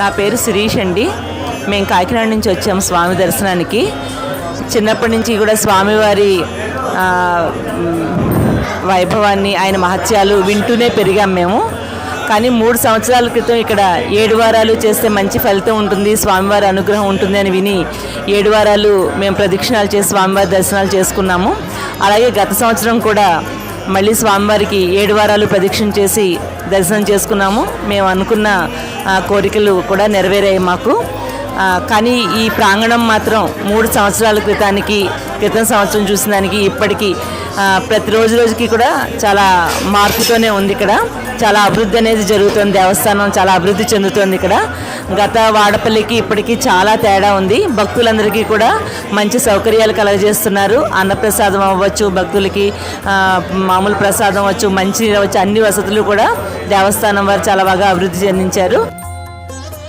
నా పేరు శిరీష్ అండి. మేము కాకినాడ నుంచి వచ్చాము స్వామి దర్శనానికి. చిన్నప్పటి నుంచి కూడా స్వామివారి వైభవాన్ని ఆయన మహత్యాలు వింటూనే పెరిగాం మేము. కానీ మూడు సంవత్సరాల క్రితం ఇక్కడ ఏడు వారాలు చేస్తే మంచి ఫలితం ఉంటుంది స్వామివారి అనుగ్రహం ఉంటుంది అని విని ఏడు వారాలు మేము ప్రదక్షిణాలు చేసి స్వామివారి దర్శనాలు చేసుకున్నాము. అలాగే గత సంవత్సరం కూడా మళ్ళీ స్వామివారికి ఏడు వారాలు ప్రదక్షిణ చేసి దర్శనం చేసుకున్నాము. మేము అనుకున్న ఆ, కోరికలు కూడా నెరవేరాయి మాకు. కానీ ఈ ప్రాంగణం మాత్రం మూడు సంవత్సరాల క్రితానికి క్రితం సంవత్సరం చూసిన దానికి ఇప్పటికీ ప్రతి రోజు రోజుకి కూడా చాలా మార్పుతోనే ఉంది ఇక్కడ. చాలా అభివృద్ధి అనేది జరుగుతుంది. దేవస్థానం చాలా అభివృద్ధి చెందుతుంది ఇక్కడ. గత వాడపల్లికి ఇప్పటికీ చాలా తేడా ఉంది. భక్తులందరికీ కూడా మంచి సౌకర్యాలు కలగజేస్తున్నారు. అన్నప్రసాదం అవ్వచ్చు భక్తులకి మామూలు ప్రసాదం అవ్వచ్చు మంచినీరు అవ్వచ్చు అన్ని వసతులు కూడా దేవస్థానం వారు చాలా బాగా అభివృద్ధి చెందించారు.